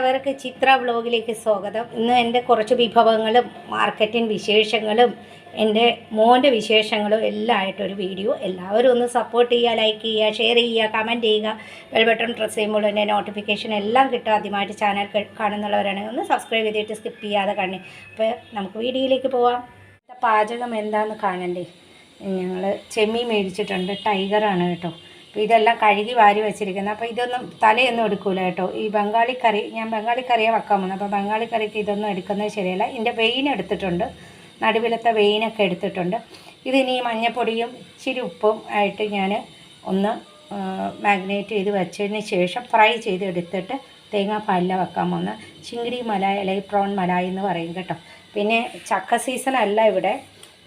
എല്ലാവർക്കും ചിത്ര ബ്ലോഗിലേക്ക് സ്വാഗതം. ഇന്ന് എന്റെ കുറച്ച് വിഭവങ്ങളും മാർക്കറ്റിംഗ് വിശേഷങ്ങളും എന്റെ മോന്റെ വിശേഷങ്ങളും എല്ലാം ആയിട്ടൊരു വീഡിയോ. എല്ലാവരും ഒന്ന് സപ്പോർട്ട് ചെയ്യുക ലൈക്ക് ചെയ്യുക ഷെയർ ചെയ്യുക കമന്റ് ചെയ്യുക. ബെൽ ബട്ടൺ പ്രസ് ചെയ്യുമ്പോൾ എന്റെ നോട്ടിഫിക്കേഷൻ എല്ലാം കിട്ടും. ആദ്യമായിട്ട് ചാനൽ കാണുന്നുള്ളവരാണെങ്കിൽ ഒന്ന് സബ്സ്ക്രൈബ് ചെയ്തിട്ട് സ്കിപ്പ് ചെയ്യാതെ കാണേ. അപ്പോൾ നമുക്ക് വീഡിയോയിലേക്ക് പോവാം. പാചകം എന്താണെന്ന് കാണണ്ടേ? ഞങ്ങൾ ചെമ്മീൻ മേടിച്ചിട്ടുണ്ട്. ടൈഗറാണ് കേട്ടോ. അപ്പോൾ ഇതെല്ലാം കഴുകി വാരി വെച്ചിരിക്കുന്നത്. അപ്പോൾ ഇതൊന്നും തലയൊന്നും എടുക്കൂല കേട്ടോ. ഈ ബംഗാളി കറി ഞാൻ ബംഗാളി കറിയെ വെക്കാൻ പോകുന്നത്. അപ്പോൾ ബംഗാളി കറിക്ക് ഇതൊന്നും എടുക്കുന്നത് ശരിയല്ല. ഇതിന്റെ വെയിൻ എടുത്തിട്ടുണ്ട്. നടുവിലത്തെ വെയിനൊക്കെ എടുത്തിട്ടുണ്ട്. ഇതിനി മഞ്ഞപ്പൊടിയും ഇച്ചിരി ഉപ്പും ആയിട്ട് ഞാൻ ഒന്ന് മാഗ്നേറ്റ് ചെയ്ത് വെച്ചതിന് ശേഷം ഫ്രൈ ചെയ്ത് എടുത്തിട്ട് തേങ്ങാപ്പാലില വെക്കാൻ പോകുന്നത്. ചിങ്കിടി മലായ അല്ലെങ്കിൽ പ്രോൺ മലായി എന്ന് പറയും കേട്ടോ. പിന്നെ ചക്ക സീസൺ അല്ല ഇവിടെ.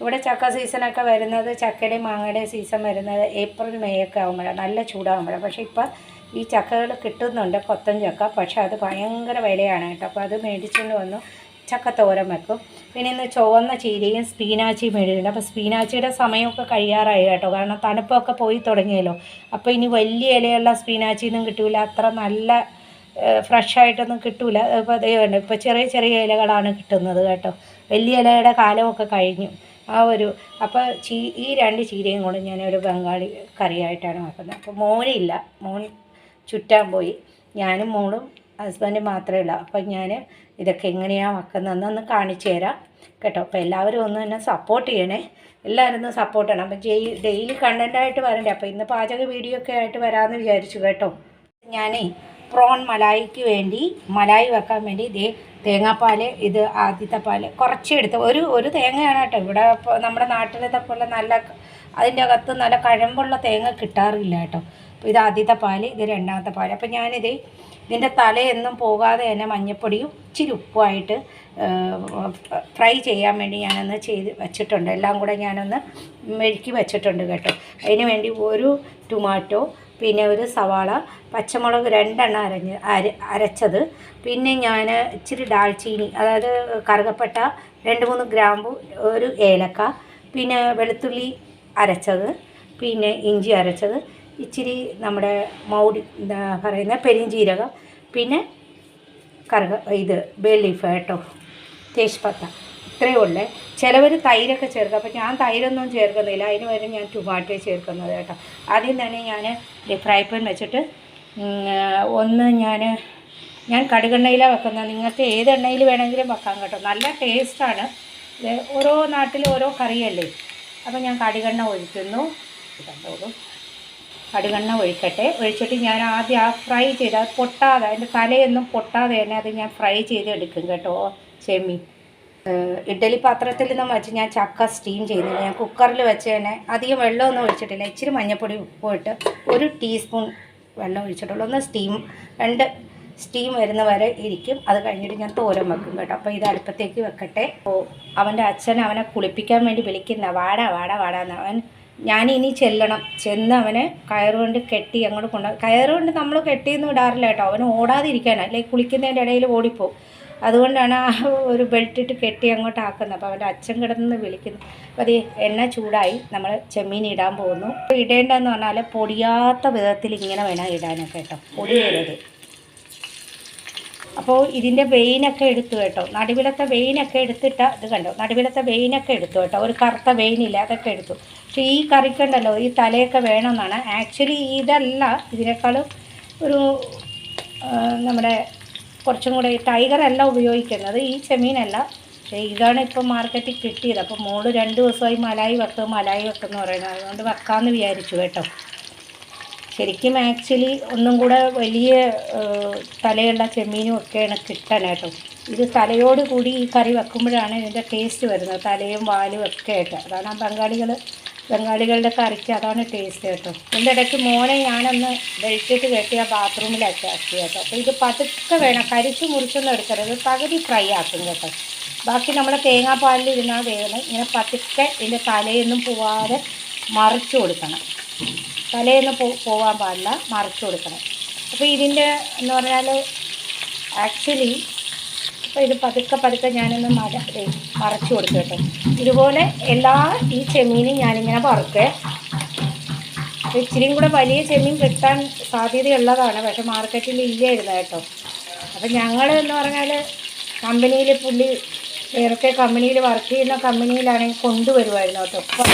ഇവിടെ ചക്ക സീസണൊക്കെ വരുന്നത് ചക്കയുടെയും മാങ്ങയുടെയും സീസൺ വരുന്നത് ഏപ്രിൽ മെയ് ഒക്കെ ആകുമ്പോഴാണ് നല്ല ചൂടാകുമ്പോഴാണ് പക്ഷേ ഇപ്പോൾ ഈ ചക്കകൾ കിട്ടുന്നുണ്ട് കൊത്തൻ ചക്ക പക്ഷേ അത് ഭയങ്കര വിലയാണ് കേട്ടോ. അപ്പോൾ അത് മേടിച്ചുകൊണ്ട് വന്നു ചക്ക തോരൻ വെക്കും. പിന്നെ ഇന്ന് ചുവന്ന ചീരയും സ്പീനാച്ചിയും മേടിച്ചിട്ടുണ്ട്. അപ്പോൾ സ്പീനാച്ചിയുടെ സമയമൊക്കെ കഴിയാറായി കേട്ടോ. കാരണം തണുപ്പൊക്കെ പോയി തുടങ്ങിയല്ലോ. അപ്പോൾ ഇനി വലിയ ഇലയുള്ള സ്പീനാച്ചിയൊന്നും കിട്ടില്ല അത്ര നല്ല ഫ്രഷ് ആയിട്ടൊന്നും കിട്ടൂല. ഇപ്പോൾ അതേ വേണ്ട ഇപ്പോൾ ചെറിയ ചെറിയ ഇലകളാണ് കിട്ടുന്നത് കേട്ടോ. വലിയ ഇലയുടെ കാലമൊക്കെ കഴിഞ്ഞു. ആ ഒരു അപ്പോൾ ചീ ഈ രണ്ട് ചീരയും കൂടെ ഞാനൊരു ബംഗാളി കറിയായിട്ടാണ് വെക്കുന്നത്. അപ്പോൾ മോനില്ല മോൻ ചുറ്റാൻ പോയി. ഞാനും മോളും ഹസ്ബൻഡും മാത്രമേ ഉള്ളൂ. അപ്പം ഞാൻ ഇതൊക്കെ എങ്ങനെയാണ് വെക്കുന്നതെന്ന് ഒന്ന് കാണിച്ചു തരാം കേട്ടോ. അപ്പോൾ എല്ലാവരും ഒന്ന് എന്നെ സപ്പോർട്ട് ചെയ്യണേ. എല്ലാവരും ഒന്ന് സപ്പോർട്ട് ചെയ്യണം. അപ്പം ജെയ് ഡെയിലി കണ്ടന്റായിട്ട് വരണ്ടേ? അപ്പോൾ ഇന്ന് പാചക വീഡിയോ ഒക്കെ ആയിട്ട് വരാമെന്ന് വിചാരിച്ചു കേട്ടോ. ഞാനേ പ്രോൺ മലായിക്ക് വേണ്ടി മലായി വെക്കാൻ വേണ്ടി ഇതേ തേങ്ങാപ്പാൽ ഇത് ആദ്യത്തെ പാൽ കുറച്ചെടുത്ത് ഒരു ഒരു തേങ്ങയാണ് കേട്ടോ. ഇവിടെ നമ്മുടെ നാട്ടിലത്തെ പോലെ നല്ല അതിന്റെ അകത്ത് നല്ല കഴമ്പുള്ള തേങ്ങ കിട്ടാറില്ല കേട്ടോ. അപ്പോൾ ഇത് ആദ്യത്തെ പാൽ ഇത് രണ്ടാമത്തെ പാൽ അപ്പോൾ ഞാനിത് ഇതിന്റെ തലയൊന്നും പോകാതെ തന്നെ മഞ്ഞപ്പൊടിയും ഇച്ചിരി ഉപ്പുമായിട്ട് ഫ്രൈ ചെയ്യാൻ വേണ്ടി ഞാനൊന്ന് ചെയ്ത് വെച്ചിട്ടുണ്ട്. എല്ലാം കൂടെ ഞാനൊന്ന് മെഴുക്കി വെച്ചിട്ടുണ്ട് കേട്ടോ. അതിന് വേണ്ടി ഒരു ടൊമാറ്റോ പിന്നെ ഒരു സവാള പച്ചമുളക് രണ്ടെണ്ണം അരഞ്ഞ് അര അരച്ചത്. പിന്നെ ഞാൻ ഇച്ചിരി ഡാൽച്ചീനി അതായത് കറുകപ്പട്ട രണ്ട് മൂന്ന് ഗ്രാമ്പു ഒരു ഏലക്ക പിന്നെ വെളുത്തുള്ളി അരച്ചത് പിന്നെ ഇഞ്ചി അരച്ചത് ഇച്ചിരി നമ്മുടെ മൗടി എന്താ പറയുന്ന പെരിഞ്ചീരകം പിന്നെ കറുക ഇത് ബേ ലീഫ് കേട്ടോ തേജ്പത്ത ഇത്രയേ ഉള്ളേ. ചിലവർ തൈരൊക്കെ ചേർക്കുക അപ്പോൾ ഞാൻ തൈരൊന്നും ചേർക്കുന്നില്ല. അതിന് പകരം ഞാൻ ടുമാറ്റോ ചേർക്കുന്നത് കേട്ടോ. ആദ്യം തന്നെ ഞാൻ ഫ്രൈ പാൻ വെച്ചിട്ട് ഒന്ന് ഞാൻ ഞാൻ കടുകെണ്ണയിലാണ് വെക്കുന്നത്. നിങ്ങൾക്ക് ഏത് എണ്ണയിൽ വേണമെങ്കിലും വെക്കാം കേട്ടോ. നല്ല ടേസ്റ്റാണ് ഓരോ നാട്ടിലും ഓരോ കറിയല്ലേ. അപ്പോൾ ഞാൻ കടുകെണ്ണ ഒഴിക്കുന്നു. കണ്ടോളൂ കടുകെണ്ണ ഒഴിക്കട്ടെ. ഒഴിച്ചിട്ട് ഞാൻ ആദ്യം ആ ഫ്രൈ ചെയ്ത് അത് പൊട്ടാതെ അതിന്റെ തലയൊന്നും പൊട്ടാതെ തന്നെ അത് ഞാൻ ഫ്രൈ ചെയ്തെടുക്കും കേട്ടോ. ചെമ്മീൻ. ഇഡ്ഡലി പാത്രത്തിൽ നിന്നും വെച്ച് ഞാൻ ചക്ക സ്റ്റീം ചെയ്യുന്നില്ല. ഞാൻ കുക്കറിൽ വെച്ച് തന്നെ അധികം വെള്ളമൊന്നും ഒഴിച്ചിട്ടില്ല. ഇച്ചിരി മഞ്ഞൾപ്പൊടി ഉപ്പ് ഇട്ട് ഒരു ടീസ്പൂൺ വെള്ളം ഒഴിച്ചിട്ടുള്ളൂ. ഒന്ന് സ്റ്റീം രണ്ട് സ്റ്റീം വരുന്ന വരെ ഇരിക്കും. അത് കഴിഞ്ഞിട്ട് ഞാൻ തോരൻ വെക്കും കേട്ടോ. അപ്പോൾ ഇത് അടുപ്പത്തേക്ക് വെക്കട്ടെ. അപ്പോൾ അവന്റെ അച്ഛൻ അവനെ കുളിപ്പിക്കാൻ വേണ്ടി വിളിക്കുന്ന. വാടാ വാടാ വാടാന്ന്. അവൻ ഞാൻ ഇനി ചെല്ലണം. ചെന്ന് അവനെ കയറുകൊണ്ട് കെട്ടി അങ്ങോട്ട് കൊണ്ടുപോകും കയറുകൊണ്ട് നമ്മൾ കെട്ടിയൊന്നും ഇടാറില്ല കേട്ടോ. അവന് ഓടാതിരിക്കാനാണ് അല്ലെങ്കിൽ കുളിക്കുന്നതിന്റെ ഇടയിൽ ഓടിപ്പോവും. അതുകൊണ്ടാണ് ആ ഒരു ബെൽറ്റ് ഇട്ട് കെട്ടി അങ്ങോട്ട് ആക്കുന്നത്. അപ്പോൾ അവന്റെ അച്ഛൻ കിടന്ന് വിളിക്കുന്നു. അപ്പോൾ അത് എണ്ണ ചൂടായി. നമ്മൾ ചെമ്മീൻ ഇടാൻ പോകുന്നു. ഇടേണ്ടതെന്ന് പറഞ്ഞാൽ പൊടിയാത്ത വിധത്തിൽ ഇങ്ങനെ വേണം ഇടാനൊക്കെ കേട്ടോ. പൊടി വരരുത് അപ്പോൾ ഇതിന്റെ വെയിനൊക്കെ എടുത്തു കേട്ടോ. നടുവിലത്തെ വെയിനൊക്കെ എടുത്തിട്ട് ഇത് കണ്ടോ? നടുവിലത്തെ വെയിനൊക്കെ എടുത്തു കേട്ടോ. ഒരു കറുത്ത വെയിനില്ല അതൊക്കെ എടുത്തു. പക്ഷേ ഈ കറിക്കുണ്ടല്ലോ ഈ തലയൊക്കെ വേണമെന്നാണ്. ആക്ച്വലി ഇതല്ല ഇതിനേക്കാളും ഒരു നമ്മുടെ കുറച്ചും കൂടെ ടൈഗർ അല്ല ഉപയോഗിക്കുന്നത് ഈ ചെമീനല്ല ഇതാണ് ഇപ്പോൾ മാർക്കറ്റിൽ കിട്ടിയത്. അപ്പോൾ മോൾ രണ്ട് ദിവസമായി മലായി വെക്കും മലായി വെക്കും എന്ന് പറയുന്നത്. അതുകൊണ്ട് വെക്കാമെന്ന് വിചാരിച്ചു കേട്ടോ. ശരിക്കും ആക്ച്വലി ഒന്നും കൂടെ വലിയ തലയുള്ള ചെമ്മീനും ഒക്കെയാണ് കിട്ടാൻ കേട്ടോ. ഇത് തലയോട് കൂടി ഈ കറി വെക്കുമ്പോഴാണ് ഇതിന്റെ ടേസ്റ്റ് വരുന്നത്. തലയും വാലും ഒക്കെ ആയിട്ട്. അതാണ് ആ ബംഗാളികൾ ബംഗാളികളുടെ കറിക്ക് അതാണ് ടേസ്റ്റ് കേട്ടോ. ഇതിന്റെ ഇടയ്ക്ക് മോനെ ഞാനൊന്ന് വെളിച്ചിട്ട് കെട്ടി ആ ബാത്റൂമിലാക്കി ആക്കി കേട്ടോ. അപ്പോൾ ഇത് പതുക്കെ വേണം. കരിച്ച് മുറിച്ചൊന്നും എടുക്കരുത്. പകുതി ഫ്രൈ ആക്കും കേട്ടോ. ബാക്കി നമ്മുടെ തേങ്ങാപ്പാലിൽ ഇരുന്നാൽ വേണം ഇങ്ങനെ പതുക്കെ ഇതിന്റെ തലയൊന്നും പോവാതെ മറിച്ച് കൊടുക്കണം. തലയൊന്നും പോവാൻ പാടില്ല. മറിച്ച് കൊടുക്കണം. അപ്പോൾ ഇതിന്റെ എന്ന് പറഞ്ഞാൽ ആക്ച്വലി അപ്പോൾ ഇത് പതുക്കെ പതുക്കെ ഞാനൊന്ന് മര മറച്ചു കൊടുത്തു കേട്ടോ. ഇതുപോലെ എല്ലാ ഈ ചെമ്മീനും ഞാനിങ്ങനെ വറുക്കേ ഇച്ചിരിയും കൂടെ വലിയ ചെമ്മീൻ കിട്ടാൻ സാധ്യതയുള്ളതാണ്. പക്ഷെ മാർക്കറ്റിൽ ഇല്ലായിരുന്നു കേട്ടോ. അപ്പം ഞങ്ങൾ എന്ന് പറഞ്ഞാൽ കമ്പനിയിൽ പുള്ളി നേരത്തെ കമ്പനിയിൽ വർക്ക് ചെയ്യുന്ന കമ്പനിയിലാണെങ്കിൽ കൊണ്ടുവരുമായിരുന്നു കേട്ടോ. ഇപ്പം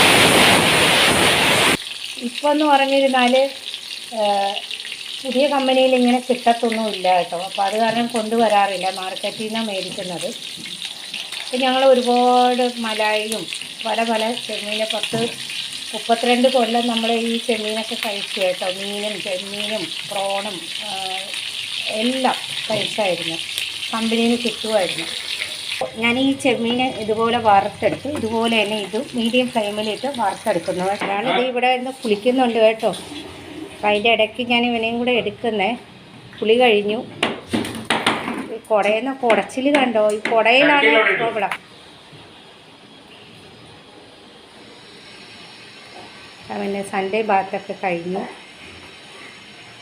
ഇപ്പം എന്ന് പറഞ്ഞിരുന്നാൽ പുതിയ കമ്പനിയിൽ ഇങ്ങനെ കിട്ടത്തൊന്നും ഇല്ല കേട്ടോ. അപ്പോൾ അത് കാരണം കൊണ്ടുവരാറില്ല. മാർക്കറ്റിൽ നിന്നാണ് മേടിക്കുന്നത്. അപ്പം ഞങ്ങൾ ഒരുപാട് മലായിയും പല പല ചെമ്മീനെ പത്ത് മുപ്പത്തിരണ്ട് കൊല്ലം നമ്മൾ ഈ ചെമ്മീനൊക്കെ കഴിച്ചു കേട്ടോ. മീനും ചെമ്മീനും പ്രോണും എല്ലാം കഴിച്ചായിരുന്നു. കമ്പനിയിൽ നിന്ന് കിട്ടുമായിരുന്നു. ഞാൻ ഈ ചെമ്മീനെ ഇതുപോലെ വറുത്തെടുത്തു. ഇതുപോലെ തന്നെ ഇത് മീഡിയം ഫ്ലെയിമിലിട്ട് വറുത്തെടുക്കുന്നു. ഞാനിത് ഇവിടെ നിന്ന് കുളിക്കുന്നുണ്ട് കേട്ടോ. അപ്പം അതിന്റെ ഇടയ്ക്ക് ഞാൻ ഇവനെയും കൂടെ എടുക്കുന്നേ. പുളി കഴിഞ്ഞു. ഈ കുടയെന്ന കുടച്ചിൽ കണ്ടോ? ഈ കുടയിലാണ് പ്രോബ്ലം. അവന്റെ സൺഡേ ബാത്തൊക്കെ കഴിഞ്ഞു.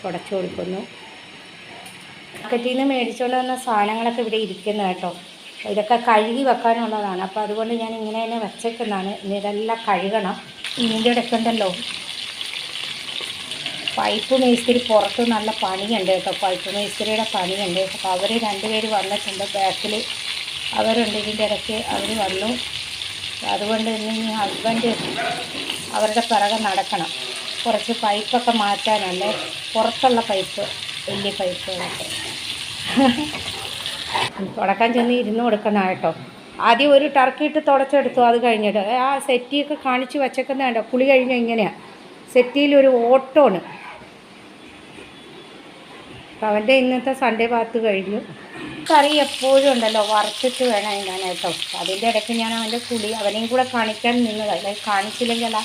തുടച്ചു കൊടുക്കുന്നു. മാർക്കറ്റിൽ നിന്ന് മേടിച്ചുകൊണ്ട് വന്ന സാധനങ്ങളൊക്കെ ഇവിടെ ഇരിക്കുന്നു കേട്ടോ. ഇതൊക്കെ കഴുകി വെക്കാനുള്ളതാണ്. അപ്പോൾ അതുകൊണ്ട് ഞാൻ ഇങ്ങനെ തന്നെ വെച്ചേക്കുന്നതാണ്. ഇനി ഇതെല്ലാം കഴുകണം. ഇതിന്റെ ഇടയ്ക്ക് ഉണ്ടല്ലോ. പൈപ്പ് മേസ്തിരി പുറത്ത് നല്ല പണിയുണ്ട് കേട്ടോ. പൈപ്പ് മേസ്തിരിയുടെ പണിയുണ്ട്. അപ്പോൾ അവർ രണ്ടുപേര് വന്നിട്ടുണ്ട് ബാക്കിൽ അവരുണ്ട് ഇതിന്റെ ഇടയ്ക്ക്. അവർ വന്നു. അതുകൊണ്ട് തന്നെ ഇനി ഹസ്ബൻഡ് അവരുടെ പിറകെ നടക്കണം. കുറച്ച് പൈപ്പൊക്കെ മാറ്റാനല്ലേ? പുറത്തുള്ള പൈപ്പ് വലിയ പൈപ്പുകളൊക്കെ. തുടക്കാൻ ചെന്ന് ഇരുന്ന് കൊടുക്കണം കേട്ടോ. ആദ്യം ഒരു ടർക്കിയിട്ട് തുടച്ചെടുത്തു. അത് കഴിഞ്ഞിട്ട് ആ സെറ്റിയൊക്കെ കാണിച്ച് വച്ചേക്കുന്ന കേട്ടോ. കുളി കഴിഞ്ഞാൽ ഇങ്ങനെയാണ് സെറ്റിയിൽ ഒരു ഓട്ടോണ്. അപ്പം അവന്റെ ഇന്നത്തെ സൺഡേ ബാത്ത് കഴിഞ്ഞു. കറി എപ്പോഴും ഉണ്ടല്ലോ വറുത്തിട്ട് വേണം ഞാൻ അതിന്റെ ഇടയ്ക്ക് ഞാൻ അവന്റെ കുളി അവനെയും കൂടെ കാണിക്കാൻ നിന്നത്. അല്ലെങ്കിൽ കാണിച്ചില്ലെങ്കിൽ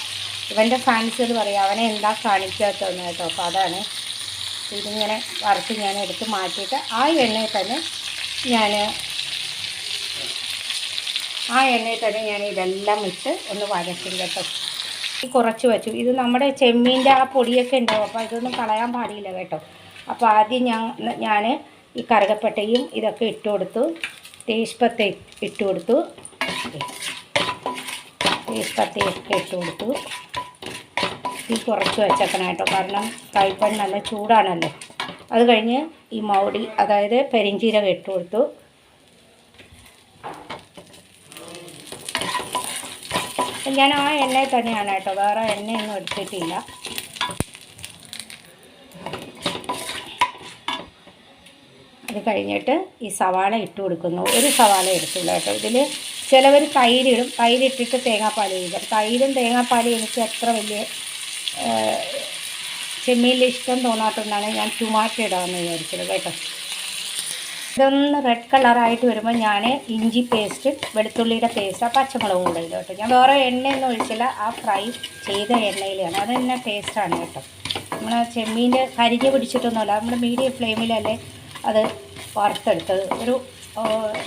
ഇവന്റെ ഫാൻസുകൾ പറയും അവനെ എന്താ കാണിക്കാത്തതെന്ന് കേട്ടോ. അപ്പോൾ അതാണ് ഇതിങ്ങനെ വറുത്ത് ഞാൻ എടുത്ത് മാറ്റിയിട്ട് ആ എണ്ണയിൽ തന്നെ ഞാൻ ആ എണ്ണയിൽ തന്നെ ഞാൻ ഇതെല്ലാം ഇട്ട് ഒന്ന് വഴറ്റും കേട്ടോ. കുറച്ച് വെച്ചു. ഇത് നമ്മുടെ ചെമ്മീന്റെ ആ പൊടിയൊക്കെ ഉണ്ടാവും അപ്പോൾ ഇതൊന്നും കളയാൻ പാടില്ല കേട്ടോ. അപ്പോൾ ആദ്യം ഞാൻ ഞാൻ ഈ കറുകപ്പട്ടയും ഇതൊക്കെ ഇട്ട് കൊടുത്തു. തേജ്പത്ത ഇട്ട് കൊടുത്തു. തേജ്പത്തയൊക്കെ ഇട്ട് കൊടുത്തു. ഈ കുറച്ച് വെച്ചേക്കണം കേട്ടോ. കാരണം കൈപ്പൺ നല്ല ചൂടാണല്ലോ. അത് കഴിഞ്ഞ് ഈ മൗടി അതായത് പെരിഞ്ചീരകം ഇട്ട് കൊടുത്തു. ഞാൻ ആ എണ്ണയിൽ തന്നെയാണ് കേട്ടോ. വേറെ എണ്ണയൊന്നും എടുത്തിട്ടില്ല. കഴിഞ്ഞിട്ട് ഈ സവാള ഇട്ട് കൊടുക്കുന്നു. ഒരു സവാള എടുത്തില്ല കേട്ടോ. ഇതിൽ ചിലവർ തൈരിടും. തൈരിട്ടിട്ട് തേങ്ങാപ്പാൽ ഒഴിക്കും തൈരും തേങ്ങാപ്പാലും എനിക്ക് അത്ര വലിയ ചെമ്മീനിൽ ഇഷ്ടം തോന്നാത്തതുകൊണ്ടാണ് ഞാൻ ടൊമാറ്റോ ഇടാമെന്ന് വിചാരിച്ചത് കേട്ടോ. ഇതൊന്ന് റെഡ് കളറായിട്ട് വരുമ്പോൾ ഞാൻ ഇഞ്ചി പേസ്റ്റ് വെളുത്തുള്ളിയുടെ പേസ്റ്റ് ആ പച്ചമുളകും കൂടെ ഇടും കേട്ടോ. ഞാൻ വേറെ എണ്ണയൊന്നും ഒഴിച്ചില്ല. ആ ഫ്രൈ ചെയ്ത എണ്ണയിലാണ്. അത് തന്നെ ടേസ്റ്റാണ് കേട്ടോ. നമ്മൾ ചെമ്മീന്റെ കരിഞ്ഞ് പിടിച്ചിട്ടൊന്നുമല്ല. നമ്മൾ മീഡിയം ഫ്ലെയിമിലല്ലേ അത് വറുത്തെടുത്തത്. ഒരു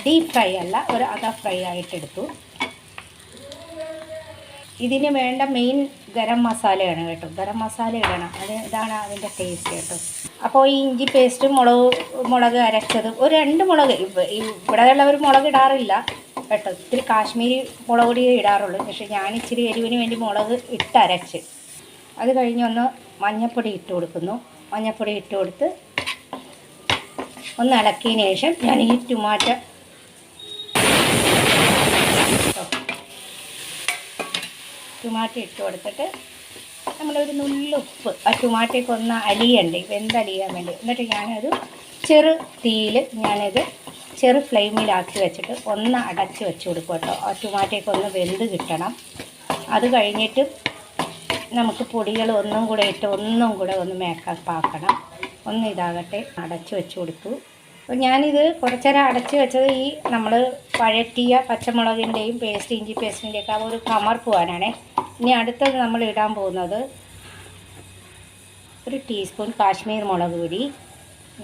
ഡീപ് ഫ്രൈ അല്ല ഒരു അതാ ഫ്രൈ ആയിട്ടെടുത്തു ഇതിന് വേണ്ട മെയിൻ ഗരം മസാലയാണ് കേട്ടോ. ഗരം മസാല ഇടണം. അത് ഇതാണ് അതിന്റെ ടേസ്റ്റ് കേട്ടോ. അപ്പോൾ ഈ ഇഞ്ചി പേസ്റ്റ് മുളക് മുളക് അരച്ചത് ഒരു രണ്ട് മുളക്. ഇവിടെ ഇവിടെയുള്ളവർ മുളക് ഇടാറില്ല കേട്ടോ. ഇത്തിരി കാശ്മീരി മുളക് പൊടിയേ ഇടാറുള്ളൂ. പക്ഷേ ഞാൻ ഇച്ചിരി എരിവിന് വേണ്ടി മുളക് ഇട്ടരച്ച് അത് കഴിഞ്ഞൊന്ന് മഞ്ഞൾപ്പൊടി ഇട്ട് കൊടുക്കുന്നു. മഞ്ഞൾപ്പൊടി ഇട്ട് കൊടുത്ത് ഒന്ന് ഇളക്കിയതിന് ശേഷം ഞാൻ ഈ ടൊമാറ്റോ ടൊമാറ്റോ ഇട്ട് കൊടുത്തിട്ട് നമ്മളൊരു നുള്ളുപ്പ് ആ ടൊമാറ്റോയ്ക്ക് ഒന്ന് അലിയണ്ടേ വെന്തലിയാൻ വേണ്ടി. എന്നിട്ട് ഞാനൊരു ചെറു തീയിൽ ഞാനിത് ചെറു ഫ്ലെയിമിലാക്കി വെച്ചിട്ട് ഒന്ന് അടച്ച് വെച്ച് കൊടുക്കും കേട്ടോ. ആ ടൊമാറ്റോയ്ക്ക് ഒന്ന് വെന്ത് കിട്ടണം. അത് കഴിഞ്ഞിട്ട് നമുക്ക് പൊടികൾ ഒന്നും കൂടെ ഇട്ട് ഒന്നും കൂടെ ഒന്ന് മേക്കപ്പ് ഒന്ന് ഇതാകട്ടെ അടച്ചു വെച്ച് കൊടുത്തു. അപ്പോൾ ഞാനിത് കുറച്ചേരം അടച്ച് വെച്ചത് ഈ നമ്മൾ പഴറ്റിയ പച്ചമുളകിന്റെയും പേസ്റ്റ് ഇഞ്ചി പേസ്റ്റിന്റെയൊക്കെ ആ ഒരു കമർ പോകാനാണേ ഇനി അടുത്തത് നമ്മൾ ഇടാൻ പോകുന്നത് ഒരു ടീസ്പൂൺ കാശ്മീർ മുളക് പൊടി.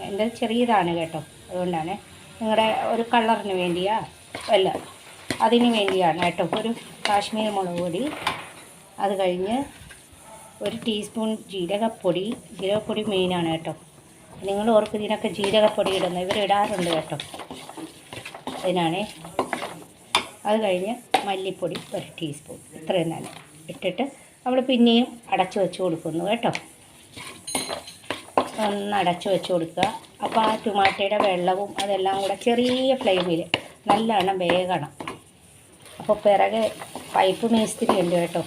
എന്റെ ചെറിയതാണ് കേട്ടോ അതുകൊണ്ടാണ്. നിങ്ങളുടെ ഒരു കളറിന് വേണ്ടിയാ അല്ല അതിന് വേണ്ടിയാണ് കേട്ടോ ഒരു കാശ്മീർ മുളക് പൊടി. അത് കഴിഞ്ഞ് ഒരു ടീസ്പൂൺ ജീരകപ്പൊടി. ജീരകപ്പൊടി മെയിനാണ് കേട്ടോ. നിങ്ങൾ ഓർക്ക് ഇതിനൊക്കെ ജീരകപ്പൊടി ഇടുന്നു ഇവർ ഇടാറുണ്ട് കേട്ടോ. അതിനാണേ. അത് കഴിഞ്ഞ് മല്ലിപ്പൊടി ഒരു ടീസ്പൂൺ ഇത്രയും തന്നെ. ഇട്ടിട്ട് നമ്മൾ പിന്നെയും അടച്ചു വെച്ച് കൊടുക്കുന്നു കേട്ടോ. ഒന്ന് അടച്ചു വെച്ച് കൊടുക്കുക. അപ്പോൾ ആ ടൊമാറ്റോയുടെ വെള്ളവും അതെല്ലാം കൂടെ ചെറിയ ഫ്ലെയിമിൽ നല്ലവണ്ണം വേകണം. അപ്പോൾ പിറകെ പൈപ്പ് മേസ്തിരി ഉണ്ട് കേട്ടോ.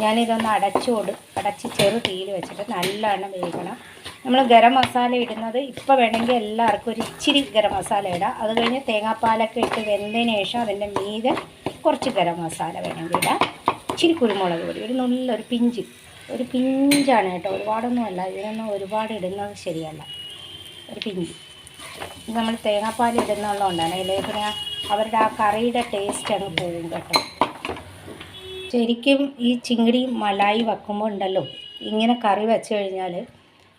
ഞാനിതൊന്ന് അടച്ചു കൊടു അടച്ച് ചെറു തീയിൽ വെച്ചിട്ട് നല്ലവണ്ണം വേകണം. നമ്മൾ ഗരം മസാല ഇടുന്നത് ഇപ്പോൾ വേണമെങ്കിൽ എല്ലാവർക്കും ഒരു ഇച്ചിരി ഗരം മസാല ഇടാം. അത് കഴിഞ്ഞ് തേങ്ങാപ്പാലൊക്കെ ഇട്ട് വെന്തതിന് ശേഷം അതിന്റെ മീതെ കുറച്ച് ഗരം മസാല വേണമെങ്കിൽ ഇടാം. ഇച്ചിരി കുരുമുളക് പൊടി ഒരു നല്ലൊരു പിഞ്ച്. ഒരു പിഞ്ചാണ് കേട്ടോ. ഒരുപാടൊന്നും അല്ല. ഇതിനൊന്നും ഒരുപാട് ഇടുന്നത് ശരിയല്ല. ഒരു പിഞ്ച്. നമ്മൾ തേങ്ങാപ്പാൽ ഇടുന്നുള്ളതുകൊണ്ടാണ് അല്ലെങ്കിൽ അവരുടെ ആ കറിയുടെ ടേസ്റ്റ് അങ്ങ് പോകും കേട്ടോ. ശരിക്കും ഈ ചിങ്ങടി മലായി വെക്കുമ്പോൾ ഉണ്ടല്ലോ ഇങ്ങനെ കറി വെച്ച് കഴിഞ്ഞാൽ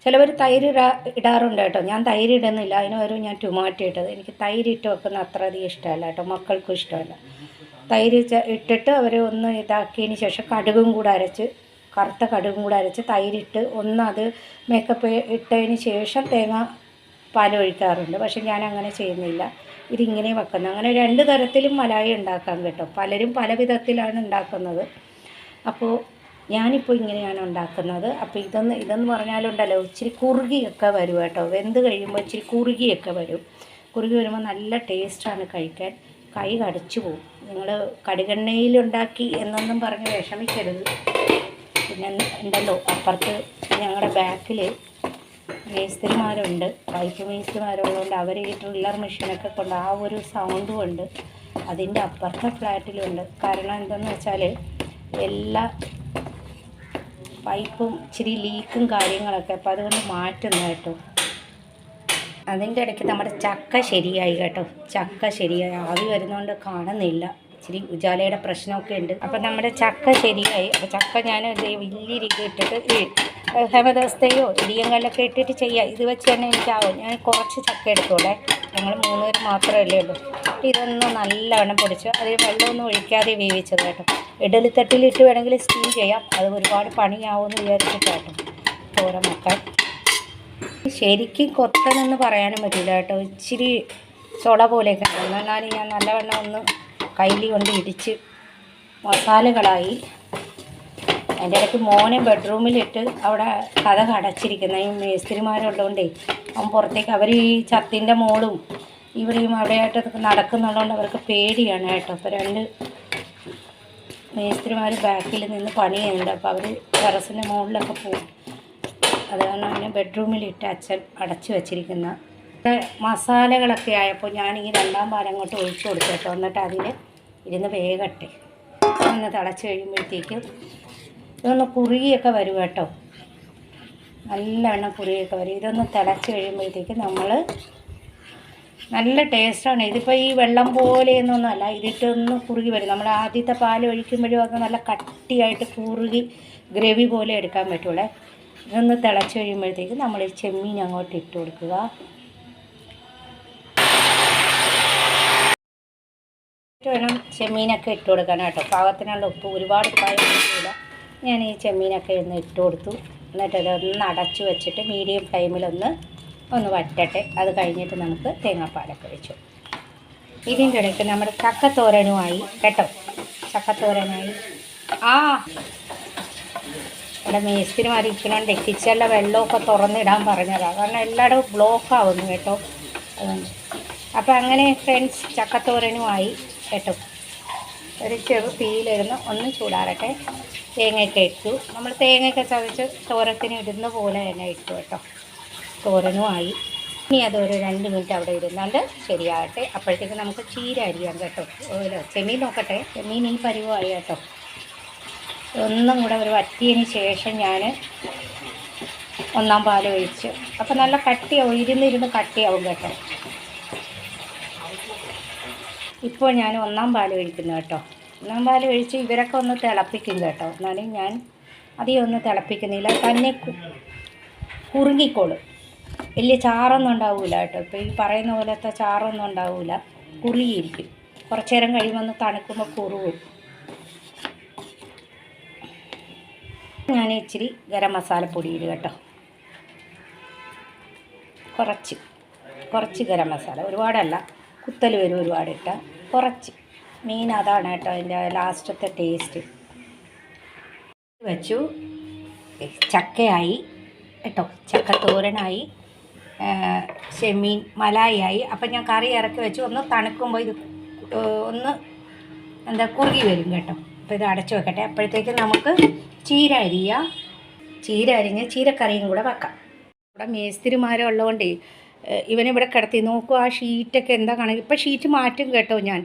ചിലവർ തൈര് ഇടാ ഇടാറുണ്ട് കേട്ടോ. ഞാൻ തൈര് ഇടുന്നില്ല. അതിന് പകരം ഞാൻ ടൊമാറ്റോ ഇട്ടത്. എനിക്ക് തൈര് ഇട്ട് വെക്കുന്ന അത്ര അധികം ഇഷ്ടമല്ല കേട്ടോ. മക്കൾക്കും ഇഷ്ടമല്ല. തൈര് ഇട്ടിട്ട് അവർ ഒന്ന് ഇതാക്കിയതിന് ശേഷം കടുകും കൂടെ അരച്ച് കറുത്ത കടുകും കൂടെ അരച്ച് തൈരിട്ട് ഒന്ന് അത് മേക്കപ്പ് ഇട്ടതിന് ശേഷം തേങ്ങ പാൽ ഒഴിക്കാറുണ്ട്. പക്ഷെ ഞാൻ അങ്ങനെ ചെയ്യുന്നില്ല. ഇതിങ്ങനെ വെക്കുന്നത്. അങ്ങനെ രണ്ട് തരത്തിലും മലായി ഉണ്ടാക്കാൻ കേട്ടോ. പലരും പല വിധത്തിലാണ് ഉണ്ടാക്കുന്നത്. അപ്പോൾ ഞാനിപ്പോൾ ഇങ്ങനെയാണ് ഉണ്ടാക്കുന്നത്. അപ്പോൾ ഇതൊന്ന് ഇതെന്ന് പറഞ്ഞാലുണ്ടല്ലോ ഇച്ചിരി കുറുകിയൊക്കെ വരും കേട്ടോ. വെന്ത് കഴിയുമ്പോൾ ഇച്ചിരി കുറുകിയൊക്കെ വരും. കുറുകി വരുമ്പോൾ നല്ല ടേസ്റ്റാണ് കഴിക്കാൻ. കൈ കടിച്ചു പോകും നിങ്ങൾ കടുകെണ്ണയിലുണ്ടാക്കി എന്നൊന്നും പറഞ്ഞ് വിഷമിക്കരുത്. പിന്നെ ഉണ്ടല്ലോ അപ്പുറത്ത് ഞങ്ങളുടെ ബാക്കിൽ മേസ്ത്രിമാരുണ്ട്. പൈപ്പ് മേസ്ത്രിമാരുള്ളതുകൊണ്ട് അവർ ഈ ഡ്രില്ലർ മെഷീനൊക്കെ കൊണ്ട് ആ ഒരു സൗണ്ടും ഉണ്ട് അതിന്റെ അപ്പുറത്തെ ഫ്ലാറ്റിലുണ്ട് കാരണം എന്താണെന്ന് വെച്ചാൽ എല്ലാ പൈപ്പും ഇച്ചിരി ലീക്കും കാര്യങ്ങളൊക്കെ അപ്പോൾ അതുകൊണ്ട് മാറ്റുന്നു കേട്ടോ. അതിന്റെ ഇടയ്ക്ക് നമ്മുടെ ചക്ക ശരിയായി കേട്ടോ. ചക്ക ശരിയായി. ആവി വരുന്നതുകൊണ്ട് കാണുന്നില്ല. ഇച്ചിരി ഉജാലയുടെ പ്രശ്നമൊക്കെ ഉണ്ട്. അപ്പം നമ്മുടെ ചക്ക ശരിയായി. അപ്പോൾ ചക്ക ഞാൻ വലിയ രീതി ഇട്ടിട്ട് ഹേമദസ്തയോ ഇടിയങ്കല്ലൊക്കെ ഇട്ടിട്ട് ചെയ്യാം. ഇത് വെച്ച് തന്നെ എനിക്കാവും. ഞാൻ കുറച്ച് ചക്ക എടുത്തോളേ. ഞങ്ങൾ മൂന്ന് പേര് മാത്രമല്ലേ ഉള്ളൂ. ഇതൊന്ന് നല്ലവണ്ണം പൊടിച്ചു അതിൽ വെള്ളമൊന്നും ഒഴിക്കാതെ വേവിച്ചത് കേട്ടോ. ഇഡലിത്തട്ടിലിട്ട് വേണമെങ്കിൽ സ്റ്റീം ചെയ്യാം. അത് ഒരുപാട് പണിയാവുമെന്ന് വിചാരിച്ചിട്ട് കേട്ടോ. തോരൻ വെക്കാൻ ശരിക്കും കൊത്തനെന്ന് പറയാനും പറ്റില്ല കേട്ടോ. ഇച്ചിരി ചുള പോലെയൊക്കെ എന്നാലും ഞാൻ നല്ലവണ്ണം ഒന്ന് കയ്യിൽ കൊണ്ട് ഇടിച്ച് മസാലകളായി. അതിന്റെ ഇടയ്ക്ക് മോനെ ബെഡ്റൂമിലിട്ട് അവിടെ കഥ അടച്ചിരിക്കുന്ന ഈ മേസ്ത്രിമാരുള്ളതുകൊണ്ടേ അവൻ പുറത്തേക്ക് അവർ ഈ ചത്തിന്റെ മോളും ഇവിടെയും അവിടെയായിട്ടൊക്കെ നടക്കുന്നുള്ളതുകൊണ്ട് അവർക്ക് പേടിയാണ് കേട്ടോ. അപ്പോൾ രണ്ട് മേസ്ത്രിമാർ ബാക്കിൽ നിന്ന് പണി ചെയ്യുന്നുണ്ട് അപ്പോൾ അവർ ടെറസിന്റെ മുകളിലൊക്കെ പോകും അതുകൊണ്ട് അവനെ ബെഡ്റൂമിലിട്ട് അച്ഛൻ അടച്ചു വച്ചിരിക്കുന്ന മസാലകളൊക്കെ ആയപ്പോൾ ഞാൻ ഈ രണ്ടാം പാലം അങ്ങോട്ട് ഒഴിച്ചു കൊടുത്തു കേട്ടോ. എന്നിട്ട് അതിൽ ഇരുന്ന് വേഗട്ടെ ഒന്ന് തിളച്ച് കഴിയുമ്പോഴത്തേക്കും ഇതൊന്ന് കുറുകിയൊക്കെ വരും കേട്ടോ. നല്ലവണ്ണം കുറുകിയൊക്കെ വരും. ഇതൊന്ന് തിളച്ച് കഴിയുമ്പോഴത്തേക്കും നമ്മൾ നല്ല ടേസ്റ്റാണ്. ഇതിപ്പോൾ ഈ വെള്ളം പോലെ എന്നൊന്നുമല്ല ഇതിട്ടൊന്ന് കുറുകി വരും. നമ്മൾ ആദ്യത്തെ പാൽ ഒഴിക്കുമ്പോഴും അത് നല്ല കട്ടിയായിട്ട് കുറുകി ഗ്രേവി പോലെ എടുക്കാൻ പറ്റുള്ളേ. ഇതൊന്ന് തിളച്ച് കഴിയുമ്പോഴത്തേക്ക് നമ്മൾ ഈ ചെമ്മീൻ അങ്ങോട്ട് ഇട്ട് കൊടുക്കുക. വേണം ചെമ്മീനൊക്കെ ഇട്ട് കൊടുക്കാൻ കേട്ടോ. പാകത്തിനുള്ള ഉപ്പ് ഒരുപാട് പായില്ല ഞാൻ ഈ ചെമ്മീനൊക്കെ ഒന്ന് ഇട്ട് കൊടുത്തു. എന്നിട്ട് അതൊന്ന് അടച്ചു വെച്ചിട്ട് മീഡിയം ഫ്ലെയിമിലൊന്ന് ഒന്ന് വറ്റട്ടെ. അത് കഴിഞ്ഞിട്ട് നമുക്ക് തേങ്ങാപ്പാലൊക്കെ വെച്ചു. ഇതിന്റെ ഇടയ്ക്ക് നമ്മുടെ ചക്കത്തോരനുമായി കേട്ടോ? ചക്കത്തോരനായി. ആ! ഇവിടെ മേസ്തിരിമാർ ഇരിക്കണോണ്ട്. കിച്ചണിലെ വെള്ളമൊക്കെ തുറന്നിടാൻ പറഞ്ഞതാണ് കാരണം എല്ലായിടവും ബ്ലോക്ക് ആവുന്നു കേട്ടോ. അപ്പോൾ അങ്ങനെ ഫ്രണ്ട്സ് ചക്കത്തോരനുമായി കേട്ടോ? ഒരു ചെറു തീയിലിരുന്ന് ഒന്ന് ചൂടാറട്ടെ. തേങ്ങയൊക്കെ ഇട്ടു. നമ്മൾ തേങ്ങയൊക്കെ ചതച്ച് തോരത്തിന് ഇടുന്ന പോലെ തന്നെ ഇട്ടു കേട്ടോ. തോരനുമായി. ഇനി അതൊരു രണ്ട് മിനിറ്റ് അവിടെ ഇരുന്നാൽ ശരിയാകട്ടെ. അപ്പോഴത്തേക്ക് നമുക്ക് ചീര അരിയാം കേട്ടോ. ചെമ്മീൻ നോക്കട്ടെ. ചെമ്മീൻ ഈ പരിവുമായി കേട്ടോ. ഒന്നും കൂടെ ഒരു വറ്റിയതിന് ശേഷം ഞാൻ ഒന്നാം പാൽ ഒഴിച്ച്. അപ്പം നല്ല കട്ടിയാവും ഇരുന്നിരുന്ന് കട്ടിയാവും കേട്ടോ. ഇപ്പോൾ ഞാൻ ഒന്നാം പാൽ ഒഴിക്കുന്നു കേട്ടോ. ഒന്നാം പാൽ ഒഴിച്ച് ഇവരൊക്കെ ഒന്ന് തിളപ്പിക്കും കേട്ടോ. എന്നാലും ഞാൻ അധികം ഒന്നും തിളപ്പിക്കുന്നില്ല. തന്നെ കുറുങ്ങിക്കോളും വലിയ ചാറൊന്നും ഉണ്ടാവില്ല കേട്ടോ. ഇപ്പോൾ ഈ പറയുന്ന പോലത്തെ ചാറൊന്നും ഉണ്ടാവില്ല കുറിയിരിക്കും കുറച്ച് നേരം കഴിയുമ്പോൾ ഒന്ന് തണുക്കുമ്പോൾ കുറുവും ഞാൻ ഇച്ചിരി ഗരം മസാലപ്പൊടി ഇടുക കേട്ടോ. കുറച്ച്. കുറച്ച് ഗരം മസാല. ഒരുപാടല്ല. കുത്തൽ വരും ഒരുപാട് ഇട്ട. കുറച്ച്. മീൻ അതാണ് കേട്ടോ അതിന്റെ ലാസ്റ്റത്തെ ടേസ്റ്റ്. വെച്ചു. ചക്കയായി. കേട്ടോ. ചക്കത്തോരനായി. ചെമ്മീൻ മലായിയായി. അപ്പം ഞാൻ കറി ഇറക്കി വെച്ച്. ഒന്ന് തണുക്കുമ്പോൾ ഇത് ഒന്ന് എന്താ കുറുകി വരും കേട്ടോ. അപ്പോൾ ഇത് അടച്ചു വെക്കട്ടെ. അപ്പോഴത്തേക്ക് നമുക്ക് ചീര അരിയാം. ചീര അരിഞ്ഞ് ചീരക്കറിയും കൂടെ വെക്കാം. ഇവിടെ മേസ്തിരിമാരെ ഉള്ളതുകൊണ്ടേ ഏഹ്, ഇവനിവിടെ കിടത്തി നോക്കുക ആ ഷീറ്റൊക്കെ എന്താ കാണുക? ഇപ്പം ഷീറ്റ് മാറ്റും കേട്ടോ ഞാൻ.